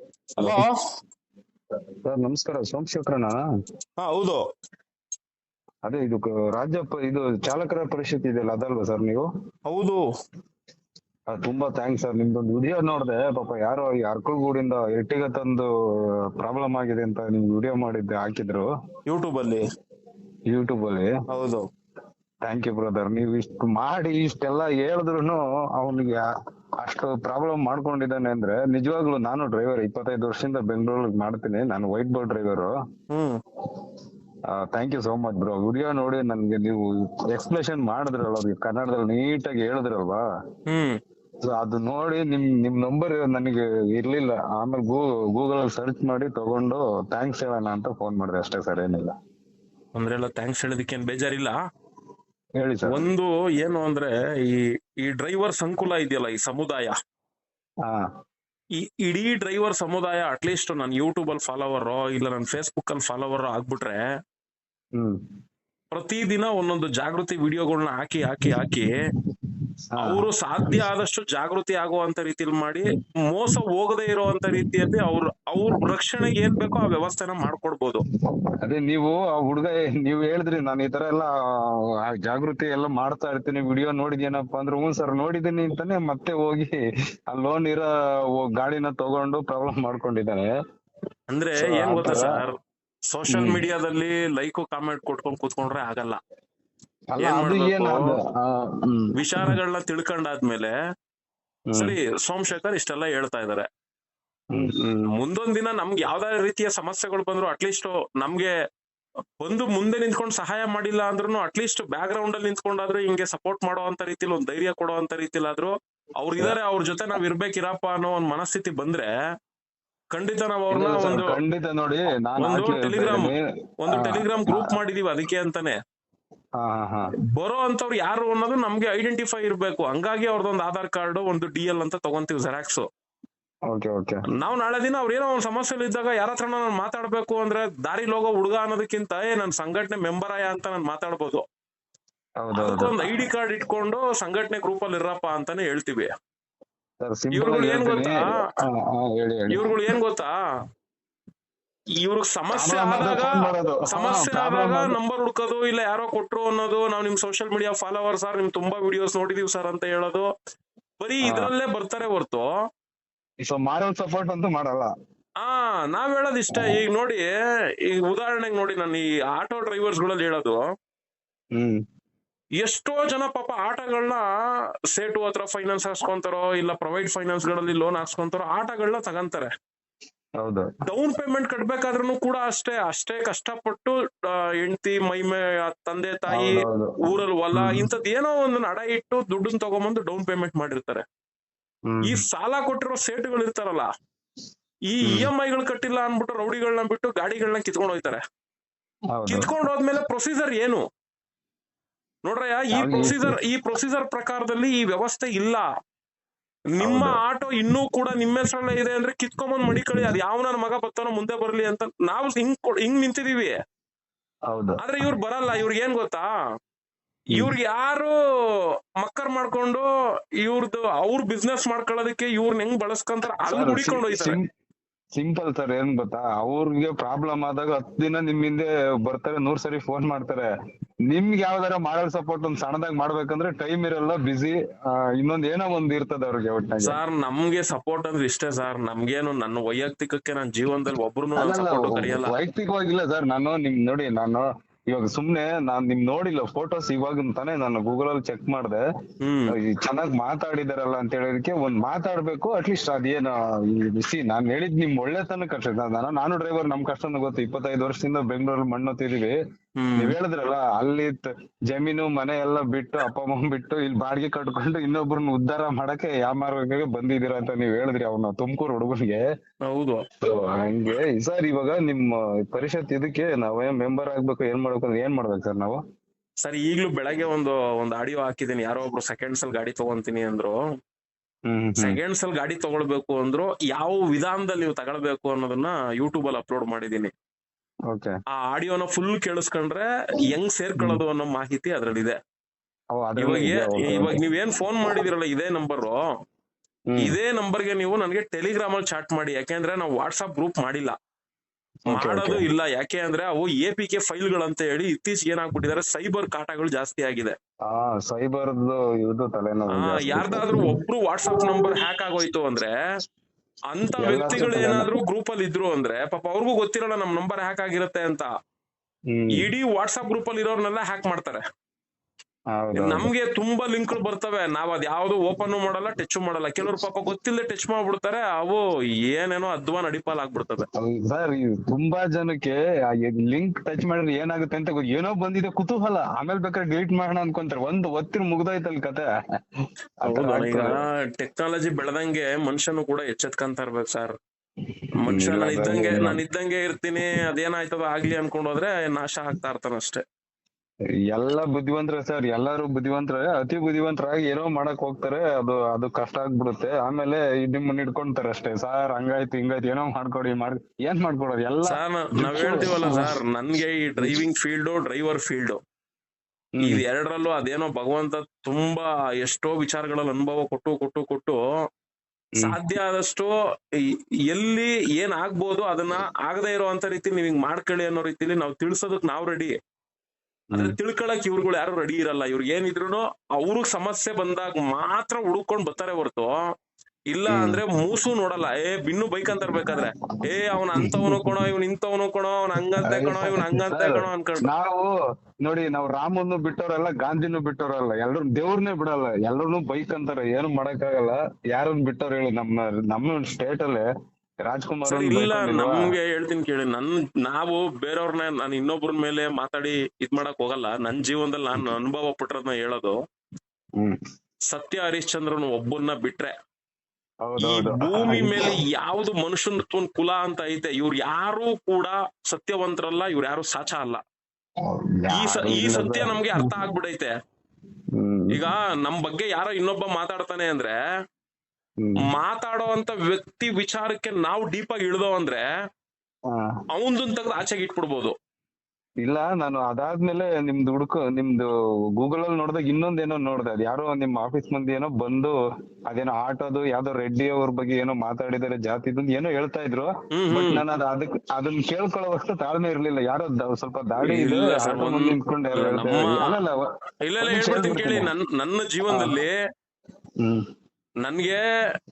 Hello. Sir ನಮಸ್ಕಾರ. ಸೋಮಶೇಖರ ಹಾ ಹೌದು. ಅದೇ ಇದು ಕ- ರಾಜ್ಯ ಪ- ಇದು ಚಾಲಕರ ಪರಿಷತ್ ಇದೆಯಲ್ಲ ಅದಲ್ವಾ ಸರ್ ನೀವು? ಹೌದು. ಆ, ತುಂಬಾ ಥ್ಯಾಂಕ್ಸ್ ಸರ್. ನಿಮ್ದೊಂದು ವಿಡಿಯೋ ನೋಡಿದೆ ಪಾಪ ಯಾರೋ ಈ ಅರ್ಕಲ್ಗೂಡಿಂದ ಎಟ್ಟಿಗೆ ತಂದು ಪ್ರಾಬ್ಲಮ್ ಆಗಿದೆ ಅಂತ ನಿಮ್ ವಿಡಿಯೋ ಮಾಡಿದ್ದೆ ಹಾಕಿದ್ರು. ಯೂಟ್ಯೂಬ್ ಅಲ್ಲಿ ಯೂಟ್ಯೂಬ್ ಅಲ್ಲಿ ಹೌದು. ಥ್ಯಾಂಕ್ ಯು ಬ್ರದರ್ ನೀವು ಇಷ್ಟು ಮಾಡಿ ಇಷ್ಟೆಲ್ಲ ಹೇಳಿದ್ರು ಅವನಿಗೆ ಅಷ್ಟು ಪ್ರಾಬ್ಲಮ್ ಮಾಡ್ಕೊಂಡಿದ್ದಾನೆ ಅಂದ್ರೆ ನಿಜವಾಗ್ಲೂ ನಾನು ಡ್ರೈವರ್ ಇಪ್ಪತ್ತೈದು ವರ್ಷದಿಂದ ಬೆಂಗಳೂರಿಗೆ ಮಾಡ್ತೀನಿ. ನಾನು white board driver hmm. Thank you so much bro video ನೋಡಿ ನನ್ಗೆ ನೀವು ಎಕ್ಸ್ಪ್ಲೇಷನ್ ಮಾಡಿದ್ರಲ್ಲ ಅವ್ರಿಗೆ ಕನ್ನಡದಲ್ಲಿ ನೀಟಾಗಿ ಹೇಳಿದ್ರಲ್ವಾ? ಹ್ಮ್. So ಅದು ನೋಡಿ ನಿಮ್ ನಿಮ್ ನಂಬರ್ ನನಗೆ ಇರ್ಲಿಲ್ಲ. ಆಮೇಲೆ ಗೂಗಲ್ ಅಲ್ಲಿ ಸರ್ಚ್ ಮಾಡಿ ತಗೊಂಡು ಥ್ಯಾಂಕ್ಸ್ ಹೇಳೋಣ ಅಂತ ಫೋನ್ ಮಾಡಿದೆ. ಅಷ್ಟೇ ಸರ್ ಏನಿಲ್ಲ. ಅಂದ್ರೆ ಎಲ್ಲ ಥ್ಯಾಂಕ್ಸ್ ಹೇಳೋದಕ್ಕೆ ಏನ್ ಬೇಜಾರಿಲ್ಲ? ಹೇಳಿ ಸರ್. ಒಂದು ಏನು ಅಂದ್ರೆ ಈ ಈ ಡ್ರೈವರ್ ಸಂಕುಲ ಇದೆಯಲ್ಲ ಈ ಸಮುದಾಯ. ಹಾ. ಈ ಇಡೀ ಡ್ರೈವರ್ ಸಮುದಾಯ ಅಟ್ಲೀಸ್ಟ್ ನಾನು ಯೂಟ್ಯೂಬ್ ಅಲ್ಲಿ ಫಾಲೋವರ್ ಇಲ್ಲ ನನ್ನ ಫೇಸ್ಬುಕ್ ಅಲ್ಲಿ ಫಾಲೋವರ್ ಆಗ್ಬಿಟ್ರೆ ಹ್ಮ್. ಪ್ರತಿದಿನ ಒಂದೊಂದು ಜಾಗೃತಿ ವಿಡಿಯೋಗಳನ್ನ ಹಾಕಿ ಹಾಕಿ ಹಾಕಿ. ಅವರು ಸಾಧ್ಯ ಆದಷ್ಟು ಜಾಗೃತಿ ಆಗುವಂತ ರೀತಿಯಲ್ಲಿ ಮಾಡಿ ಮೋಸ ಹೋಗದೆ ಇರುವಂತ ರೀತಿಯಲ್ಲಿ ಅವ್ರ ಅವ್ರ ರಕ್ಷಣೆಗೆ ಏನ್ ಬೇಕೋ ಆ ವ್ಯವಸ್ಥೆನ ಮಾಡ್ಕೊಡ್ಬೋದು. ಅದೇ ನೀವು ಆ ಹುಡುಗ ನೀವು ಹೇಳಿದ್ರಿ ನಾನು ಈ ತರ ಎಲ್ಲ ಜಾಗೃತಿ ಎಲ್ಲ ಮಾಡ್ತಾ ಇರ್ತೀನಿ ವಿಡಿಯೋ ನೋಡಿದೇನಪ್ಪ ಅಂದ್ರೆ ಹ್ಞೂ ಸರ್ ನೋಡಿದೀನಿ ಅಂತಾನೆ ಮತ್ತೆ ಹೋಗಿ ಆ ಲೋನ್ ಇರೋ ಗಾಡಿನ ತಗೊಂಡು ಪ್ರಾಬ್ಲಮ್ ಮಾಡ್ಕೊಂಡಿದ್ದಾರೆ. ಅಂದ್ರೆ ಏನ್ ಗೊತ್ತಾ ಸರ್ ಸೋಷಿಯಲ್ ಮೀಡಿಯಾದಲ್ಲಿ ಲೈಕ್ ಕಾಮೆಂಟ್ ಕೊಟ್ಕೊಂಡ್ ಕೂತ್ಕೊಂಡ್ರೆ ಆಗಲ್ಲ. ವಿಚಾರಗಳನ್ನ ತಿಳ್ಕೊಂಡಾದ್ಮೇಲೆ. ಸರಿ ಸೋಮಶೇಖರ್ ಇಷ್ಟೆಲ್ಲ ಹೇಳ್ತಾ ಇದಾರೆ. ಮುಂದೊಂದ್ ದಿನ ನಮ್ಗೆ ಯಾವ್ದಾರ ರೀತಿಯ ಸಮಸ್ಯೆಗಳು ಬಂದ್ರು ಅಟ್ಲೀಸ್ಟ್ ನಮ್ಗೆ ಬಂದು ಮುಂದೆ ನಿಂತ್ಕೊಂಡು ಸಹಾಯ ಮಾಡಿಲ್ಲ ಅಂದ್ರೂ ಅಟ್ಲೀಸ್ಟ್ ಬ್ಯಾಕ್ ಗ್ರೌಂಡ್ ಅಲ್ಲಿ ನಿಂತ್ಕೊಂಡಾದ್ರೂ ಹಿಂಗೆ ಸಪೋರ್ಟ್ ಮಾಡೋ ಅಂತ ರೀತಿಲಿ ಒಂದ್ ಧೈರ್ಯ ಕೊಡೋ ಅಂತ ಆದ್ರೂ ಅವ್ರ ಇದಾರೆ ಅವ್ರ ಜೊತೆ ನಾವ್ ಇರ್ಬೇಕಿರಪ್ಪ ಅನ್ನೋ ಒಂದ್ ಮನಸ್ಥಿತಿ ಬಂದ್ರೆ ಖಂಡಿತ ನಾವ್ ಅವ್ರನ್ನ ಒಂದು ಖಂಡಿತ ನೋಡಿ ಒಂದು ಟೆಲಿಗ್ರಾಮ್ ಗ್ರೂಪ್ ಮಾಡಿದೀವಿ ಅದಕ್ಕೆ ಅಂತಾನೆ. ಬರೋ ಅಂತವ್ರು ಯಾರು ಅನ್ನೋದು ನಮ್ಗೆ ಐಡೆಂಟಿಫೈ ಇರ್ಬೇಕು. ಹಂಗಾಗಿ ಅವ್ರದೊಂದು ಆಧಾರ್ ಕಾರ್ಡ್ ಒಂದು ಡಿ ಎಲ್ ಅಂತ ತಗೊಂತೀವಿ ಜೆರಾಕ್ಸ್ ನಾವ್ ನಾಳೆ ದಿನ ಅವ್ರ ಏನೋ ಒಂದ್ ಸಮಸ್ಯೆ ಇದ್ದಾಗ ಯಾರ ಹತ್ರ ನಾನು ಮಾತಾಡ್ಬೇಕು ಅಂದ್ರೆ ದಾರಿ ಲೋಗೋ ಹುಡುಗ ಅನ್ನೋದಕ್ಕಿಂತ ಏ ನನ್ ಸಂಘಟನೆ ಮೆಂಬರ್ ಆಯ ಅಂತ ನಾನು ಮಾತಾಡ್ಬೋದು. ಅದಕ್ಕೊಂದು ಐ ಡಿ ಕಾರ್ಡ್ ಇಟ್ಕೊಂಡು ಸಂಘಟನೆ ಗ್ರೂಪ್ ಅಲ್ಲಿ ಇರಪ್ಪ ಅಂತಾನೆ ಹೇಳ್ತೀವಿ. ಇವ್ರುಗಳು ಏನ್ ಗೊತ್ತಾ? ಇವ್ರುಗಳು ಏನ್ ಗೊತ್ತಾ? ಇವ್ರಿಗೆ ಸಮಸ್ಯೆ ಆದಾಗ ಸಮಸ್ಯೆ ಆದಾಗ ನಂಬರ್ ಹುಡ್ಕೋದು ಇಲ್ಲ ಯಾರೋ ಕೊಟ್ರು ಅನ್ನೋದು ನಾವ್ ನಿಮ್ ಸೋಷಿಯಲ್ ಮೀಡಿಯಾ ಫಾಲೋವರ್ ಸರ್ ನಿಮ್ ತುಂಬಾ ವಿಡಿಯೋಸ್ ನೋಡಿದೀವಿ ಸರ್ ಅಂತ ಹೇಳೋದು. ಬರೀ. ಇದ್ರಲ್ಲೇ ಬರ್ತಾರೆ ಹೊರ್ತು. ಮಾರಲ್ ಸಪೋರ್ಟ್ ಅಂತೂ ಮಾಡಲ್ಲ. ಆ ನಾವ್ ಹೇಳೋದ್ ಇಷ್ಟ. ಈಗ ನೋಡಿ ಈಗ ಉದಾಹರಣೆಗೆ ನೋಡಿ ನಾನು ಈ ಆಟೋ ಡ್ರೈವರ್ಸ್ಗಳಲ್ಲಿ ಹೇಳೋದು. ಹ್ಮ್. ಎಷ್ಟೋ ಜನ ಪಾಪ ಆಟಗಳನ್ನ ಸೇಟು ಹತ್ರ ಫೈನಾನ್ಸ್ ಹಾಕ್ಸ್ಕೊಂತಾರೋ ಇಲ್ಲ ಪ್ರೈವೇಟ್ ಫೈನಾನ್ಸ್ಗಳಲ್ಲಿ ಲೋನ್ ಹಾಕ್ಸ್ಕೊಂತಾರೋ ಆಟಗಳನ್ನ ತಗಂತಾರೆ. ಹೌದು. ಡೌನ್ ಪೇಮೆಂಟ್ ಕಟ್ಬೇಕಾದ್ರೂ ಕೂಡ ಅಷ್ಟೇ ಅಷ್ಟೇ ಕಷ್ಟಪಟ್ಟು ಹೆಂಡತಿ ಮೈಮೆ ತಂದೆ ತಾಯಿ ಊರಲ್ಲಿ ಹೊಲ. ಇಂಥದ್ ಏನೋ ಒಂದು ನಡ ಇಟ್ಟು ದುಡ್ಡನ್ನ ತಗೊಂಬಂದು ಡೌನ್ ಪೇಮೆಂಟ್ ಮಾಡಿರ್ತಾರೆ. ಈ ಸಾಲ ಕೊಟ್ಟಿರೋ ಸೇಟುಗಳು ಇರ್ತಾರಲ್ಲ ಈ ಇ. ಎಂ ಐಗಳು ಕಟ್ಟಿಲ್ಲ ಅನ್ಬಿಟ್ಟು ರೌಡಿಗಳನ್ನ ಬಿಟ್ಟು ಗಾಡಿಗಳನ್ನ ಕಿತ್ಕೊಂಡು ಹೋಯ್ತಾರೆ. ಕಿತ್ಕೊಂಡ್ ಹೋದ್ಮೇಲೆ ಪ್ರೊಸೀಜರ್ ಏನು? ನೋಡ್ರಯ್ಯ ಈ ಪ್ರೊಸೀಜರ್ ಈ ಪ್ರೊಸೀಜರ್ ಪ್ರಕಾರದಲ್ಲಿ ಈ ವ್ಯವಸ್ಥೆ ಇಲ್ಲ. ನಿಮ್ಮ ಆಟೋ ಇನ್ನೂ ಕೂಡ ನಿಮ್ಮ ಹೆಸರಲ್ಲೇ ಇದೆ ಅಂದ್ರೆ ಕಿತ್ಕೊಂಬಂದ್ ಮಡಿಕಳಿ ಅದ್ ಯಾವ ನನ್ನ ಮಗ ಬರ್ತಾನೋ ಮುಂದೆ ಬರ್ಲಿ ಅಂತ ನಾವು ಹಿಂಗ್ ಹಿಂಗ್ ನಿಂತಿದೀವಿ. ಹೌದು. ಆದ್ರೆ ಇವ್ರು ಬರಲ್ಲ ಇವ್ರಿಗೆ ಏನ್ ಗೊತ್ತಾ? ಇವ್ರಿಗೆ ಯಾರು ಮಕ್ಕರ್ ಮಾಡ್ಕೊಂಡು ಇವ್ರದ್ದು ಅವ್ರ ಬಿಸ್ನೆಸ್ ಮಾಡ್ಕೊಳ್ಳೋದಕ್ಕೆ ಇವ್ರನ್ನ ಹೆಂಗ್ ಬಳಸ್ಕೊಂತಾರ ಅಲ್ಲಿ ಹುಡಿಕೊಂಡು ಹೋಯ್ತಾರೆ. ಸಿಂಪಲ್ ಸರ್ ಏನ್ ಗೊತ್ತಾ? ಅವ್ರಿಗೆ ಪ್ರಾಬ್ಲಮ್ ಆದಾಗ ಹತ್ತು ದಿನ ನಿಮ್ಮ ಹಿಂದೆ ಬರ್ತಾರೆ ನೂರ್ ಸರಿ ಫೋನ್ ಮಾಡ್ತಾರೆ. ನಿಮ್ಗೆ ಯಾವ್ದಾರ ಮಾಡಲ್ ಸಪೋರ್ಟ್ ಒಂದ್ ಸಣ್ಣದಾಗ್ ಮಾಡ್ಬೇಕಂದ್ರೆ ಟೈಮ್ ಇರಲ್ಲ ಬಿಸಿ ಇನ್ನೊಂದ್ ಏನೋ ಒಂದ್ ಇರ್ತದ ಅವ್ರಿಗೆ ಒಟ್ಟ ಸರ್ ನಮ್ಗೆ ಸಪೋರ್ಟ್ ಅಂದ್ರೆ ಇಷ್ಟೇ ಸರ್. ನಮ್ಗೇನು ನನ್ನ ವೈಯಕ್ತಿಕಕ್ಕೆ ನನ್ನ ಜೀವನದಲ್ಲಿ ಒಬ್ರು ಅಲ್ಲಲ್ಲ, ಸಪೋರ್ಟ್ ಕರೆಯಲ್ಲ. ವೈಯಕ್ತಿಕವಾಗಿಲ್ಲ ಸರ್. ನಾನು ನಿಮ್ ನೋಡಿ ನಾನು ಇವಾಗ ಸುಮ್ನೆ ನಾನ್ ನಿಮ್ ನೋಡಿಲ್ಲ ಫೋಟೋಸ್ ಇವಾಗ ತಾನೇ ನಾನು ಗೂಗಲ್ ಅಲ್ಲಿ ಚೆಕ್ ಮಾಡ್ದೆ ಚೆನ್ನಾಗ್ ಚೆನ್ನಾಗಿ ಮಾತಾಡಿದಾರಲ್ಲ ಅಂತ ಹೇಳೋದಕ್ಕೆ ಒಂದ್ ಮಾತಾಡ್ಬೇಕು ಅಟ್ಲೀಸ್ಟ್ ಅದೇನು ಈ ಬಿಸಿ. ನಾನ್ ಹೇಳಿದ್ ನಿಮ್ ಒಳ್ಳೆತನಕ್ಕೆ ಅಷ್ಟೇ. ನಾನು ನಾನು ಡ್ರೈವರ್ ನಮ್ ಕಷ್ಟನ ಗೊತ್ತು. ಇಪ್ಪತ್ತೈದು ವರ್ಷದಿಂದ ಬೆಂಗಳೂರಲ್ಲಿ ಮಣ್ಣು ಹೊತ್ತಿದೀವಿ. ಹ್ಮ್ ನೀವ್ ಹೇಳಿದ್ರಲ್ಲ ಅಲ್ಲಿ ಜಮೀನು ಮನೆ ಎಲ್ಲ ಬಿಟ್ಟು ಅಪ್ಪ ಅಮ್ಮ ಬಿಟ್ಟು ಇಲ್ಲಿ ಬಾಡಿಗೆ ಕಟ್ಕೊಂಡು ಇನ್ನೊಬ್ರನ್ನ ಉದ್ಧಾರ ಮಾಡಕ್ಕೆ ಯಾಮಾರ್ಗಕ್ಕೆ ಬಂದಿದ್ದೀರಾ ಅಂತ ನೀವ್ ಹೇಳಿದ್ರಿ ಅವ್ನ ತುಮಕೂರು ಹುಡುಗನಿಗೆ. ಹೌದು. ಹಂಗೆ ಸರ್ ಇವಾಗ ನಿಮ್ಮ ಪರಿಷತ್ ಇದಕ್ಕೆ ನಾವೇ ಮೆಂಬರ್ ಆಗ್ಬೇಕು ಏನ್ ಮಾಡ್ಬೇಕು ಅಂದ್ರೆ ಏನ್ ಮಾಡ್ಬೇಕು ಸರ್ ನಾವು? ಸರ್ ಈಗ್ಲೂ ಬೆಳಗ್ಗೆ ಒಂದು ಒಂದು ಆಡಿಯೋ ಹಾಕಿದೀನಿ ಯಾರೋ ಒಬ್ರು ಸೆಕೆಂಡ್ಸ್ ಅಲ್ಲಿ ಗಾಡಿ ತಗೊಂತೀನಿ ಅಂದ್ರು. ಸೆಕೆಂಡ್ಸ್ ಅಲ್ಲಿ ಗಾಡಿ ತಗೊಳ್ಬೇಕು ಅಂದ್ರು ಯಾವ ವಿಧಾನದಲ್ಲಿ ನೀವು ತಗೊಳ್ಬೇಕು ಅನ್ನೋದನ್ನ ಯೂಟ್ಯೂಬ್ ಅಲ್ಲಿ ಅಪ್ಲೋಡ್ ಮಾಡಿದೀನಿ ಆ ಆಡಿಯೋನ ಫುಲ್ ಕೇಳಿಸ್ಕೊಂಡ್ರೆ ಹೆಂಗ್ ಸೇರ್ಕೊಳ್ಳೋದು ಅನ್ನೋ ಮಾಹಿತಿ ಅದ್ರಲ್ಲಿದೆ. ಇವಾಗ ಇವಾಗ ನೀವೇನ್ ಫೋನ್ ಮಾಡಿದಿರಲ್ಲ ಇದೇ ನಂಬರ್ ಇದೇ ನಂಬರ್ಗೆ ನೀವು ನನಗೆ ಟೆಲಿಗ್ರಾಮ್ ಅಲ್ಲಿ ಚಾಟ್ ಮಾಡಿ ಯಾಕೆಂದ್ರೆ ನಾವು ವಾಟ್ಸ್ಆಪ್ ಗ್ರೂಪ್ ಮಾಡಿಲ್ಲ. ಮಾಡೋದು ಇಲ್ಲ ಯಾಕೆ ಅಂದ್ರೆ ಅವು ಎ ಪಿ ಕೆ ಫೈಲ್ಗಳಂತ ಹೇಳಿ ಇತ್ತೀಚೆಗೆ ಏನಾಗ್ಬಿಟ್ಟಿದ್ದಾರೆ ಸೈಬರ್ ಕಾಟಗಳು ಜಾಸ್ತಿ ಆಗಿದೆ. ಯಾರ್ದಾದ್ರೂ ಒಬ್ರು ವಾಟ್ಸ್ಆಪ್ ನಂಬರ್ ಹ್ಯಾಕ್ ಆಗೋಯ್ತು ಅಂದ್ರೆ ಅಂತ ವ್ಯಕ್ತಿಗಳು ಏನಾದ್ರು ಗ್ರೂಪ್ ಅಲ್ಲಿ ಇದ್ರು ಅಂದ್ರೆ ಪಾಪ ಅವ್ರಿಗೂ ಗೊತ್ತಿರಲ್ಲ ನಮ್ ನಂಬರ್ ಹ್ಯಾಕ್ ಆಗಿರುತ್ತೆ ಅಂತ. ಇಡೀ ವಾಟ್ಸ್ಆಪ್ ಗ್ರೂಪ್ ಅಲ್ಲಿ ಇರೋರ್ನೆಲ್ಲ ಹ್ಯಾಕ್ ಮಾಡ್ತಾರೆ. ನಮ್ಗೆ ತುಂಬಾ ಲಿಂಕ್ ಬರ್ತವೆ. ನಾವ್ ಅದ್ ಯಾವ್ದು ಓಪನ್ ಮಾಡಲ್ಲ ಟಚ್ ಮಾಡಲ್ಲ. ಕೆಲವ್ರು ಪಾಪ ಗೊತ್ತಿಲ್ಲದೆ ಟಚ್ ಮಾಡ್ಬಿಡ್ತಾರೆ. ಅವು ಏನೇನೋ ಅದ್ವಾ ಅಡಿಪಾಲ್ ಆಗ್ಬಿಡ್ತವೆ. ಸರ್ ತುಂಬಾ ಜನಕ್ಕೆ ಲಿಂಕ್ ಟಚ್ ಮಾಡಿದ್ರೆ ಏನಾಗುತ್ತೆ ಅಂತ. ಏನೋ ಬಂದಿದೆ ಕುತೂಹಲ. ಆಮೇಲೆ ಬೇಕಾದ್ರೆ ಡಿಲೀಟ್ ಮಾಡೋಣ ಅನ್ಕೊಂತಾರೆ. ಒಂದು ಒತ್ತಿನ ಮುಗ್ದಾಯ್ತಲ್ ಕತೆ. ಈಗ ಟೆಕ್ನಾಲಜಿ ಬೆಳೆದಂಗೆ ಮನುಷ್ಯನು ಕೂಡ ಎಚ್ಚೆತ್ಕೊಂತ ಇರ್ಬೇಕು ಸರ್. ಮನುಷ್ಯ ನಾನು ಇದ್ದಂಗೆ. ನಾನು ಇದ್ದಂಗೆ ಇರ್ತೀನಿ ಅದೇನಾಯ್ತದ ಆಗ್ಲಿ ಅನ್ಕೊಂಡೋದ್ರೆ ನಾಶ ಆಗ್ತಾ ಇರ್ತಾನ ಅಷ್ಟೇ ಎಲ್ಲ ಬುದ್ಧಿವಂತರ ಸರ್ ಎಲ್ಲಾರು ಬುದ್ಧಿವಂತರ. ಅತಿ ಬುದ್ಧಿವಂತರಾಗಿ ಏನೋ ಮಾಡಕ್ ಹೋಗ್ತಾರೆ ಅದು ಅದು ಕಷ್ಟ ಆಗ್ಬಿಡುತ್ತೆ. ಆಮೇಲೆ ನಿಮ್ಮನ್ನ ಇಟ್ಕೊಂತಾರೆ ಅಷ್ಟೇ. ಸರ್ ಹಂಗಾಯ್ತು ಹಿಂಗಾಯ್ತು ಏನೋ ಮಾಡ್ಕೊಡಿ ಮಾಡ್ ಏನ್ ಮಾಡ್ಕೊಡೋದು? ಎಲ್ಲ ನಾವ್ ಹೇಳ್ತೀವಲ್ಲ ಸರ್ ನನ್ಗೆ ಈ ಡ್ರೈವಿಂಗ್ ಫೀಲ್ಡ್ ಡ್ರೈವರ್ ಫೀಲ್ಡ್ ಈ ಇದು ಎರಡರಲ್ಲೂ ಅದೇನೋ ಭಗವಂತ ತುಂಬಾ ಎಷ್ಟೋ ವಿಚಾರಗಳಲ್ಲಿ ಅನುಭವ ಕೊಟ್ಟು ಕೊಟ್ಟು ಕೊಟ್ಟು ಸಾಧ್ಯ ಆದಷ್ಟು ಎಲ್ಲಿ ಏನ್ ಆಗ್ಬೋದು ಅದನ್ನ ಆಗದೆ ಇರುವಂತ ರೀತಿ ನೀವ್ ಹಿಂಗ್ ಮಾಡ್ಕೊಳ್ಳಿ ಅನ್ನೋ ರೀತಿಲಿ ನಾವ್ ತಿಳ್ಸೋದಕ್ ನಾವ್ ರೆಡಿ ಹ್ಮ್. ತಿಳ್ಕೊಳಕ್ ಇವ್ರುಗಳು ಯಾರು ರೆಡಿ ಇರಲ್ಲ. ಇವ್ರಿಗೆ ಏನಿದ್ರು ಅವ್ರಿಗೆ ಸಮಸ್ಯೆ ಬಂದಾಗ ಮಾತ್ರ ಹುಡುಕೊಂಡ್ ಬರ್ತಾರೆ ಹೊರತು. ಇಲ್ಲ ಅಂದ್ರೆ ಮೂಸು ನೋಡಲ್ಲ. ಏ ಬಿನ್ನು ಬೈಕ್ ಅಂತ ಇರ್ಬೇಕಾದ್ರೆ. ಏ ಅವ್ನ ಅಂತವನು ಕೊಣೋ ಇವ್ನ ಇಂತವನು ಕೊಣೋ ಅವ್ನ ಹಂಗಂತೆ ಕಣೋ ಇವ್ನ ಹಂಗಂತೆ ಕಣೋ ಅನ್ಕೊಂಡು. ನಾವು ನೋಡಿ ನಾವು ರಾಮನ್ನು ಬಿಟ್ಟವರಲ್ಲ ಗಾಂಧಿನೂ ಬಿಟ್ಟವರಲ್ಲ. ಎಲ್ರು ದೇವ್ರನ್ನೇ ಬಿಡಲ್ಲ. ಎಲ್ರು ಬೈಕ್ ಅಂತಾರೆ. ಏನು ಮಾಡಕ್ಕಾಗಲ್ಲ. ಯಾರನ್ನ ಬಿಟ್ಟವ್ರ ಹೇಳಿ ನಮ್ಮ ನಮ್ಮ ಸ್ಟೇಟ್ ಅಲ್ಲಿ ರಾಜ್ಕುಮಾರ್ ಸರ್ ಇಲ್ಲ? ನಮ್ಗೆ ಹೇಳ್ತೀನಿ ಕೇಳಿ. ನನ್ ನಾವು ಬೇರೆಯವ್ರನ್ನ ನಾನು ಇನ್ನೊಬ್ರ ಮೇಲೆ ಮಾತಾಡಿ ಇದ್ ಮಾಡಕ್ ಹೋಗಲ್ಲ. ನನ್ ಜೀವನದಲ್ಲಿ ನಾನು ಅನುಭವ ಪಟ್ರದ್ನ ಹೇಳೋದು ಸತ್ಯ ಹರಿಶ್ಚಂದ್ರನ್ ಒಬ್ಬನ್ನ ಬಿಟ್ರೆ ಈ ಭೂಮಿ ಮೇಲೆ ಯಾವ್ದು ಮನುಷ್ಯನ ಕುಲ ಅಂತ ಐತೆ ಇವ್ರು ಯಾರು ಕೂಡ ಸತ್ಯವಂತರಲ್ಲ ಇವ್ರು ಯಾರು ಸಾಚ ಅಲ್ಲ. ಈ ಈ ಸತ್ಯ ನಮ್ಗೆ ಅರ್ಥ ಆಗ್ಬಿಡೈತೆ. ಈಗ ನಮ್ ಬಗ್ಗೆ ಯಾರೋ ಇನ್ನೊಬ್ಬ ಮಾತಾಡ್ತಾನೆ ಅಂದ್ರೆ. ಮಾತಾಡೋ ಅಂತ ವ್ಯಕ್ತಿ ವಿಚಾರಕ್ಕೆ ನಾವು ಡೀಪ್ ಆಗಿ ಇಳ್ದೋ ಅಂದ್ರೆ ಅವನ್ ತೆಗೆದು ಆಚೆಗೆ ಇಟ್ಬಿಡ್ಬೋದು. ಇಲ್ಲ ನಾನು ಅದಾದ್ಮೇಲೆ ನಿಮ್ದು ಹುಡುಕ ನಿಮ್ದು ಗೂಗಲ್ ಅಲ್ಲಿ ನೋಡಿದಾಗ ಇನ್ನೊಂದೇನೋ ನೋಡ್ದೆ ಅದ್ ಯಾರೋ ನಿಮ್ ಆಫೀಸ್ ಮಂದಿ ಏನೋ ಬಂದು ಅದೇನೋ ಆಟೋದು ಯಾವ್ದೋ ರೆಡ್ಡಿ ಅವ್ರ ಬಗ್ಗೆ ಏನೋ ಮಾತಾಡಿದಾರೆ ಜಾತಿದು ಏನೋ ಹೇಳ್ತಾ ಇದ್ರು. ಬಟ್ ನಾನು ಅದ್ ಅದಕ್ ಅದನ್ನ ಕೇಳ್ಕೊಳ್ಳೋವಷ್ಟು ತಾಳ್ಮೆ ಇರ್ಲಿಲ್ಲ. ಯಾರೋ ಸ್ವಲ್ಪ ದಾಡಿ ನಿಂತ್ಕೊಂಡೆ ಇಲ್ಲ ಹೇಳ್ಬಿಡ್ತೀನಿ ಕೇಳಿ ನನ್ನ ಜೀವನದಲ್ಲಿ ನನ್ಗೆ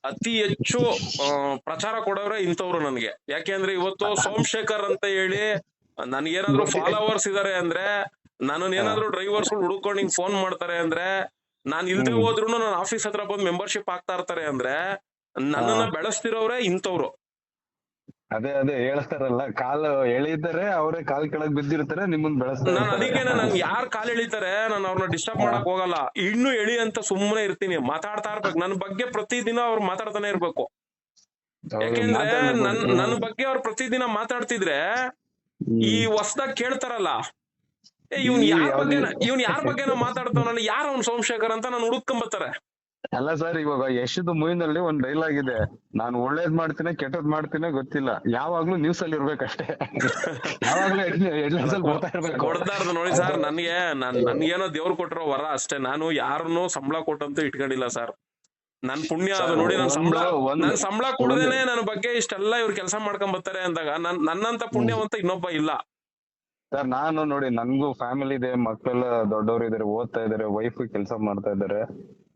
ಅತಿ ಹೆಚ್ಚು ಆ, ಪ್ರಚಾರ ಕೊಡೋರೆ ಇಂಥವ್ರು ನನ್ಗೆ ಯಾಕೆಂದ್ರೆ ಇವತ್ತು ಸೋಮಶೇಖರ್ ಅಂತ ಹೇಳಿ ನನ್ಗೇನಾದ್ರು ಫಾಲೋವರ್ಸ್ ಇದಾರೆ ಅಂದ್ರೆ ನಾನು ಏನಾದ್ರು ಡ್ರೈವರ್ಸ್ ಹುಡುಕೊಂಡು ಹಿಂಗ್ ಫೋನ್ ಮಾಡ್ತಾರೆ ಅಂದ್ರೆ ನಾನ್ ಇಲ್ದೆ. ಹೋದ್ರು ನನ್ನ ಆಫೀಸ್ ಹತ್ರ ಬಂದು ಮೆಂಬರ್ಶಿಪ್ ಆಗ್ತಾ ಇರ್ತಾರೆ ಅಂದ್ರೆ ನನ್ನನ್ನ. ಬೆಳೆಸ್ತಿರೋರೆ ಇಂಥವ್ರು ಅದೇ ಅದೇ ಹೇಳ್ತಾರಲ್ಲ ಕಾಲು ಎಳಿತಾರೆ ಅವರೇ ಕಾಲ್ ಕೆಳಗ್ ಬಿದ್ದಿರ್ತಾರೆ ನಿಮ್ಮನ್ ಬೆಳೆಸ್ತಾರೆ. ನಾನು. ಅದಕ್ಕೆ ನಾನು ಯಾರ್ ಕಾಲ್ ಎಳಿತಾರೆ ನಾನು ಅವ್ರನ್ನ ಡಿಸ್ಟರ್ಬ್ ಮಾಡಕ್ ಹೋಗಲ್ಲ. ಇನ್ನು ಎಳಿ ಅಂತ ಸುಮ್ಮನೆ ಇರ್ತೀನಿ ಮಾತಾಡ್ತಾ ಇರ್ಬೇಕು. ನನ್ನ ಬಗ್ಗೆ ಪ್ರತಿದಿನ ಅವ್ರು ಮಾತಾಡ್ತಾನೆ ಇರ್ಬೇಕು. ಯಾಕೆಂದ್ರೆ. ನನ್ ನನ್ನ ಬಗ್ಗೆ ಅವ್ರು ಪ್ರತಿದಿನ ಮಾತಾಡ್ತಿದ್ರೆ ಈ ಹೊಸದಾಗ ಕೇಳ್ತಾರಲ್ಲ ಏ ಇವ್ನ್ ಯಾರ ಬಗ್ಗೆ ಇವ್ನ್ ಯಾರ ಬಗ್ಗೆನ ಮಾತಾಡ್ತಾವನಲ್ಲ ಯಾರ ಅವ್ನ್ ಸೋಮಶೇಖರ್ ಅಂತ ನಾನು ಹುಡುಕೊಂಬತ್ತಾರೆ ಅಲ್ಲ ಸರ್ ಇವಾಗ ಯಶದ ಮೂವಿನಲ್ಲಿ ಒಂದ್ ಡೈಲಾಗ್ ಇದೆ. ನಾನು ಒಳ್ಳೇದ್ ಮಾಡ್ತೀನಿ ಕೆಟ್ಟದ್ ಮಾಡ್ತೀನಿ ಗೊತ್ತಿಲ್ಲ. ಯಾವಾಗ್ಲೂ ನ್ಯೂಸ್ ಅಲ್ಲಿ ಇರ್ಬೇಕಷ್ಟೇ ಯಾವಾಗ್ಲೂ ಹೆಡ್ಲೈನ್ಸ್ ಅಲ್ಲಿ ಬರ್ತಾ ಇರ್ಬೇಕು. ಕೊಡ್ತಾ ಇರೋದು ನೋಡಿ ಸರ್ ನನ್ಗೆ ನನ್ ನನ್ಗೇನೋ ದೇವ್ರು ಕೊಟ್ಟಿರೋ ವರ ಅಷ್ಟೇ. ನಾನು ಯಾರನ್ನೂ ಸಂಬಳ ಕೊಟ್ಟಂತೂ ಇಟ್ಕೊಂಡಿಲ್ಲ ಸರ್ ನನ್ ಪುಣ್ಯ ಅದು ನೋಡಿ ನನ್ ಸಂಬಳ ನನ್ ಸಂಬಳ ಕೊಡದೇನೆ ನನ್ನ ಬಗ್ಗೆ ಇಷ್ಟೆಲ್ಲ ಇವ್ರು ಕೆಲಸ ಮಾಡ್ಕೊಂಡ್ ಬರ್ತಾರೆ ಅಂದಾಗ ನನ್ ನನ್ನಂತ ಪುಣ್ಯವಂತ ಇನ್ನೊಬ್ಬ ಇಲ್ಲ. ಸರ್ ನಾನು ನೋಡಿ ನನ್ಗೂ ಫ್ಯಾಮಿಲಿ ಇದೆ ಮಕ್ಕಳೆಲ್ಲ ದೊಡ್ಡವರು ಇದಾರೆ ಓದ್ತಾ ಇದಾರೆ ವೈಫ್ ಕೆಲಸ ಮಾಡ್ತಾ ಇದಾರೆ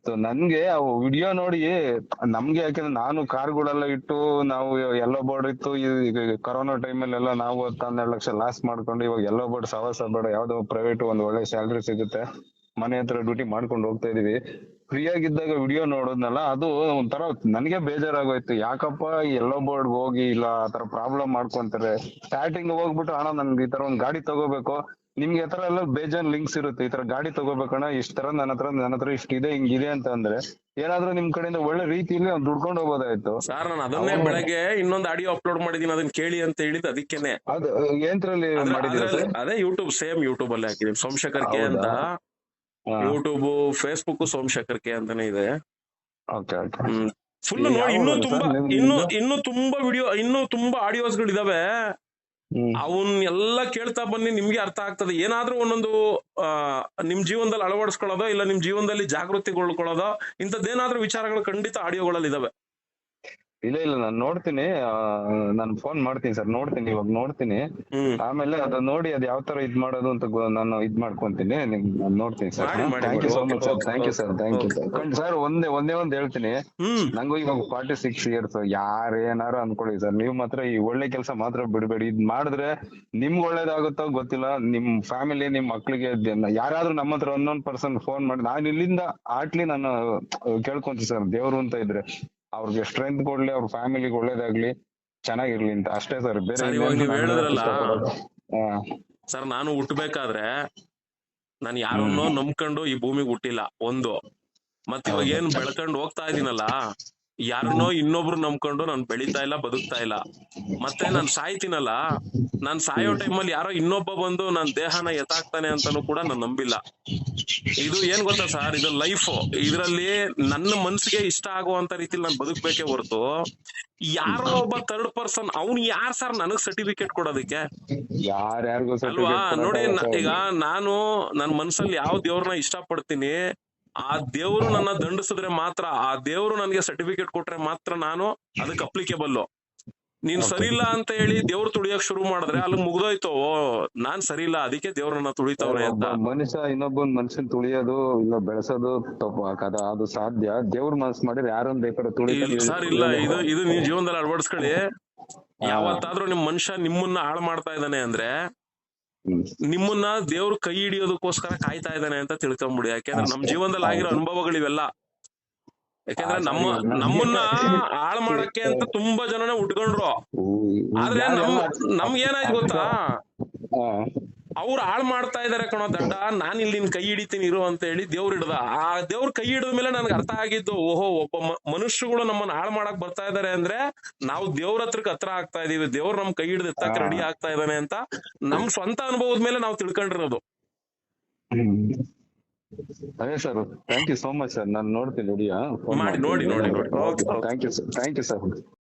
ಸೊ ನನ್ಗೆ ಆ ವಿಡಿಯೋ ನೋಡಿ, ನಮ್ಗೆ ಯಾಕಂದ್ರೆ ನಾನು ಕಾರ್ಗಳೆಲ್ಲ ಇಟ್ಟು ನಾವು ಎಲ್ಲೋ ಬೋರ್ಡ್ ಇತ್ತು ಕೊರೋನಾ ಟೈಮಲ್ಲೆಲ್ಲ ನಾವು ಹತ್ತು ಹನ್ನೆರಡು ಲಕ್ಷ ಲಾಸ್ ಮಾಡ್ಕೊಂಡು, ಇವಾಗ ಎಲ್ಲೋ ಬೋರ್ಡ್ ಸವಾಸ ಬೇಡ, ಯಾವ್ದೋ ಪ್ರೈವೇಟ್ ಒಂದ್ ಒಳ್ಳೆ ಸ್ಯಾಲ್ರಿ ಸಿಗುತ್ತೆ, ಮನೆ ಹತ್ರ ಡ್ಯೂಟಿ ಮಾಡ್ಕೊಂಡು ಹೋಗ್ತಾ ಇದೀವಿ. ಫ್ರೀ ಆಗಿದ್ದಾಗ ವಿಡಿಯೋ ನೋಡೋದ್ನಲ್ಲ, ಅದು ಒಂಥರ ನನಗೆ ಬೇಜಾರಾಗೋಯ್ತು. ಯಾಕಪ್ಪ ಎಲ್ಲೋ ಬೋರ್ಡ್ ಹೋಗಿ ಇಲ್ಲ ಆತರ ಪ್ರಾಬ್ಲಮ್ ಮಾಡ್ಕೊಂತಾರೆ. ಸ್ಟಾರ್ಟಿಂಗ್ ಹೋಗ್ಬಿಟ್ಟು, ಅಣ್ಣ, ನನ್ಗೆ ಈ ತರ ಒಂದ್ ಗಾಡಿ ತಗೋಬೇಕು. ನಿಮ್ಗೆ ಆತರ ತರ ಎಲ್ಲ ಬೇಜಾನ್ ಲಿಂಕ್ಸ್ ಇರುತ್ತೆ. ಈ ತರ ಗಾಡಿ ತಗೋಬೇಕಣ್ಣ ಇಷ್ಟ ತರ ನನ್ನ ಹತ್ರ ನನ್ನ ಹತ್ರ ಇಷ್ಟಿದೆ ಹಿಂಗಿದೆ ಅಂತ ಅಂದ್ರೆ ಏನಾದ್ರೂ ನಿಮ್ ಕಡೆಯಿಂದ ಒಳ್ಳೆ ರೀತಿಯಲ್ಲಿ ಅವ್ನು ದುಡ್ಕೊಂಡು ಹೋಗೋದಾಯ್ತು. ಸರ್ ನಾನು ಅದನ್ನೇ ಬೆಳಗ್ಗೆ ಇನ್ನೊಂದು ಆಡಿಯೋ ಅಪ್ಲೋಡ್ ಮಾಡಿದೀನಿ ಅದನ್ನ ಕೇಳಿ ಅಂತ ಹೇಳಿದ್ ಅದಕ್ಕೇನೆ. ಅದು ಏಂತ್ರಲ್ಲಿ ಮಾಡಿದೀರ ಅದೇ ಯೂಟ್ಯೂಬ್ ಸೇಮ್ ಯೂಟ್ಯೂಬ್ ಅಲ್ಲಿ ಹಾಕಿದೀನಿ. ಸೋಮಶೇಖರ್ ಕೆ ಅಂತ. ಯೂಟ್ಯೂಬ್ ಫೇಸ್ಬುಕ್ ಸೋಮಶೇಖರ್ ಕೆ ಅಂತಾನೆ ಇದೆ. Okay okay. ಫುಲ್ ನೋಡಿ ಇನ್ನೂ ತುಂಬಾ? ಇನ್ನು ಇನ್ನು ತುಂಬಾ ವಿಡಿಯೋ ಇನ್ನು ತುಂಬಾ ಆಡಿಯೋಸ್ಗಳು ಅವನ್ ಎಲ್ಲ ಕೇಳ್ತಾ ಬನ್ನಿ, ನಿಮ್ಗೆ ಅರ್ಥ ಆಗ್ತದೆ. ಏನಾದ್ರೂ ಒಂದೊಂದು, ಆ, ನಿಮ್ ಜೀವನದಲ್ಲಿ ಅಳವಡಿಸ್ಕೊಳ್ಳೋದೋ ಇಲ್ಲ ನಿಮ್ ಜೀವನದಲ್ಲಿ ಜಾಗೃತಿಗೊಳ್ಕೊಳ್ಳೋದೋ, ಇಂಥದ್ದೇನಾದ್ರೂ ವಿಚಾರಗಳು ಖಂಡಿತ ಆಡಿಯೋಗಳಲ್ಲಿ ಇದಾವೆ ಇಲ್ಲ ಇಲ್ಲ ನಾನ್ ನೋಡ್ತೀನಿ. ನಾನು ಫೋನ್ ಮಾಡ್ತೀನಿ ಸರ್. ನೋಡ್ತೀನಿ ಇವಾಗ ನೋಡ್ತೀನಿ. ಆಮೇಲೆ ಅದ ನೋಡಿ ಅದ್ ಯಾವ ತರ ಇದ್ ಮಾಡೋದು ಅಂತ ಗೊ- ನಾನು ಇದ್ ಮಾಡ್ಕೊಂತೀನಿ. ನೋಡ್ತೀನಿ ಸರ್. ಮಾಡಿ, ಮಾಡಿ, thank you so much sir thank you sir thank you sir ಒಂದೇ ಒಂದೇ ಒಂದ್ ಹೇಳ್ತೀನಿ. ಹ್ಮ್. ನಂಗೂ ಇವಾಗ ಫಾರ್ಟಿ ಸಿಕ್ಸ್ ಇಯರ್ಸ್ ಯಾರು ಏನಾರು ಅನ್ಕೊಳ್ಳಿ ಸರ್. ನೀವ್ ಮಾತ್ರ ಈ ಒಳ್ಳೆ ಕೆಲಸ ಮಾತ್ರ ಬಿಡಬೇಡಿ. ಇದ್ ಮಾಡಿದ್ರೆ ನಿಮ್ಗ್ ಒಳ್ಳೇದಾಗುತ್ತೋ ಗೊತ್ತಿಲ್ಲ. ನಿಮ್ ಫ್ಯಾಮಿಲಿ ನಿಮ್ ಮಕ್ಳಿಗೆ ಯಾರಾದ್ರೂ ನಮ್ಮ ಹತ್ರ ಒಂದೊಂದ್ ಪರ್ಸನ್ ಫೋನ್ ಮಾಡಿ. ನಾನು ಇಲ್ಲಿಂದ ಆಟ್ಲಿ ನಾನು ಕೇಳ್ಕೊಂತೀನಿ ಸರ್. ದೇವ್ರು ಅಂತ ಇದ್ರೆ. ಅವ್ರಿಗೆ ಸ್ಟ್ರೆಂತ್ ಕೊಡ್ಲಿ ಅವ್ರ ಫ್ಯಾಮಿಲಿಗೆ ಒಳ್ಳೇದಾಗ್ಲಿ ಚೆನ್ನಾಗಿರ್ಲಿ ಅಂತ. ಅಷ್ಟೇ ಸರ್ ಬೇರೆ ಸರ್, ಇವಾಗ ನೀವ್ ನಾನು ಹೇಳಿದ್ರಲ್ಲ. ಸರ್ ನಾನು ಹುಟ್ಟಬೇಕಾದ್ರೆ ನಾನು ಯಾರನ್ನೋ ನಂಬ್ಕೊಂಡು ಈ ಭೂಮಿಗೆ ಹುಟ್ಟಿಲ್ಲ ಒಂದು. ಮತ್ ಇವಾಗ ಏನ್ ಬೆಳ್ಕೊಂಡು ಹೋಗ್ತಾ ಇದೀನಲ್ಲ? ಯಾರನ್ನೋ ಇನ್ನೊಬ್ರು ನಂಬ್ಕೊಂಡು ನಾನು ಬೆಳಿತಾ ಇಲ್ಲ ಬದುಕ್ತಾ ಇಲ್ಲ. ಮತ್ತೆ ನಾನ್ ಸಾಯ್ತೀನಲ್ಲ ನಾನ್ ಸಾಯೋ ಟೈಮಲ್ಲಿ ಯಾರೋ ಇನ್ನೊಬ್ಬ ಬಂದು ನನ್ ದೇಹನ ಎತ್ತಾಕ್ತಾನೆ ಅಂತಾನು ಕೂಡ ನಾನ್ ನಂಬಿಲ್ಲ. ಇದು ಏನ್ ಗೊತ್ತಾ ಸರ್? ಇದು ಲೈಫ್ ಇದ್ರಲ್ಲಿ ನನ್ನ ಮನ್ಸಿಗೆ ಇಷ್ಟ ಆಗುವಂತ ರೀತಿಲಿ ನಾನು ಬದುಕ್ಬೇಕೇ ಹೊರತು. ಯಾರೋ ಒಬ್ಬ ಥರ್ಡ್ ಪರ್ಸನ್ ಅವ್ನ್ ಯಾರ್ ಸರ್ ನನಗ್ ಸರ್ಟಿಫಿಕೇಟ್ ಕೊಡೋದಕ್ಕೆ? ಅಲ್ವಾ? ನೋಡಿ ಈಗ ನಾನು ನನ್ ಮನ್ಸಲ್ಲಿ ಯಾವ ದೇವ್ರನ್ನ ಇಷ್ಟ ಪಡ್ತೀನಿ ಆ ದೇವರು ನನ್ನ ದಂಡಿಸಿದ್ರೆ ಮಾತ್ರ ಆ ದೇವರು ನನಗೆ ಸರ್ಟಿಫಿಕೇಟ್ ಕೊಟ್ರೆ ಮಾತ್ರ ನಾನು ಅದಕ್ಕೆ ಅಪ್ಲಿಕೇಬಲ್ ನೀನ್ ಸರಿ ಇಲ್ಲ ಅಂತ ಹೇಳಿ ದೇವ್ರು ತುಳಿಯಕ್ ಶುರು ಮಾಡಿದ್ರೆ ಅಲ್ಲಿ ಮುಗ್ದೋಯ್ತು. ಓ ನಾನ್ ಸರಿ ಇಲ್ಲ ಅದಕ್ಕೆ ದೇವ್ರನ್ನ ತುಳಿತವ್ರೆ ಅಂತ. ಮನುಷ್ಯ ಇನ್ನೊಬ್ಬನ್ ಮನುಷ್ಯನ್ ತುಳಿಯೋದು ಇಲ್ಲ ಬೆಳೆಸೋದು ತಪ್ಪು ಅದ ಅದು ಸಾಧ್ಯ. ದೇವ್ರ ಮನಸ್ ಮಾಡಿದ್ರೆ ಯಾರನ್ನ ಬೇಕಾದ್ರೆ ತುಳಿ ಸರ್ ಇಲ್ಲ ಇದು ಇದು ನೀವು ಜೀವನದಲ್ಲಿ ಅಳವಡಿಸ್ಕೊಳ್ಳಿ. ಯಾವತ್ತಾದ್ರೂ ನಿಮ್ ಮನುಷ್ಯ ನಿಮ್ಮನ್ನ ಹಾಳು ಮಾಡ್ತಾ ಇದ್ದಾನೆ ಅಂದ್ರೆ. ನಿಮ್ಮನ್ನ ದೇವ್ರ ಕೈ ಹಿಡಿಯೋದಕ್ಕೋಸ್ಕರ ಕಾಯ್ತಾ ಇದ್ದಾನೆ ಅಂತ ತಿಳ್ಕೊಂಬಿಡಿ. ಯಾಕೆಂದ್ರೆ ನಮ್ ಜೀವನದಲ್ಲಿ ಆಗಿರೋ ಅನುಭವಗಳಿವೆಲ್ಲ ಯಾಕೆಂದ್ರೆ ನಮ್ಮ ನಮ್ಮನ್ನ ಹಾಳ್ ಮಾಡಕ್ಕೆ ಅಂತ ತುಂಬಾ ಜನನೇ ಉಟ್ಕೊಂಡ್ರು. ಆದ್ರೆ ನಮ್ ನಮ್ಗೆ ಏನಾಯ್ತು ಗೊತ್ತಾ. ಅವ್ರು ಹಾಳು ಮಾಡ್ತಾ ಇದಾರೆ ಕಣೋ ದಡ್ಡ ನಾನ್ ಇಲ್ಲಿ ನಿನ್ ಕೈ ಹಿಡಿತೀನಿ ಇರು ಅಂತ ಹೇಳಿ ದೇವ್ರು ಹಿಡ್ದ. ಆ ದೇವ್ರ ಕೈ ಹಿಡಿದ ಮೇಲೆ ನನ್ಗೆ ಅರ್ಥ ಆಗಿದ್ದು ಓಹೋ ಒಬ್ಬ ಮನುಷ್ಯಗಳು ನಮ್ಮನ್ನ ಹಾಳು ಮಾಡಕ್ ಬರ್ತಾ ಇದಾರೆ ಅಂದ್ರೆ ನಾವು ದೇವ್ರ ಹತ್ರಕ್ ಹತ್ರ ಆಗ್ತಾ ಇದೀವಿ. ದೇವ್ರ ನಮ್ ಕೈ ಹಿಡಿದು ಎತ್ತಕ್ಕೆ ರೆಡಿ ಆಗ್ತಾ ಇದ್ದಾನೆ ಅಂತ ನಮ್ ಸ್ವಂತ ಅನುಭವದ ಮೇಲೆ ನಾವು ತಿಳ್ಕೊಂಡಿರೋದು. ಅದೇ sir thank you so much sir. ನಾನು ನೋಡ್ತೀನಿ ನೋಡಿ, ನೋಡಿ, ನೋಡಿ. Thank you sir thank you sir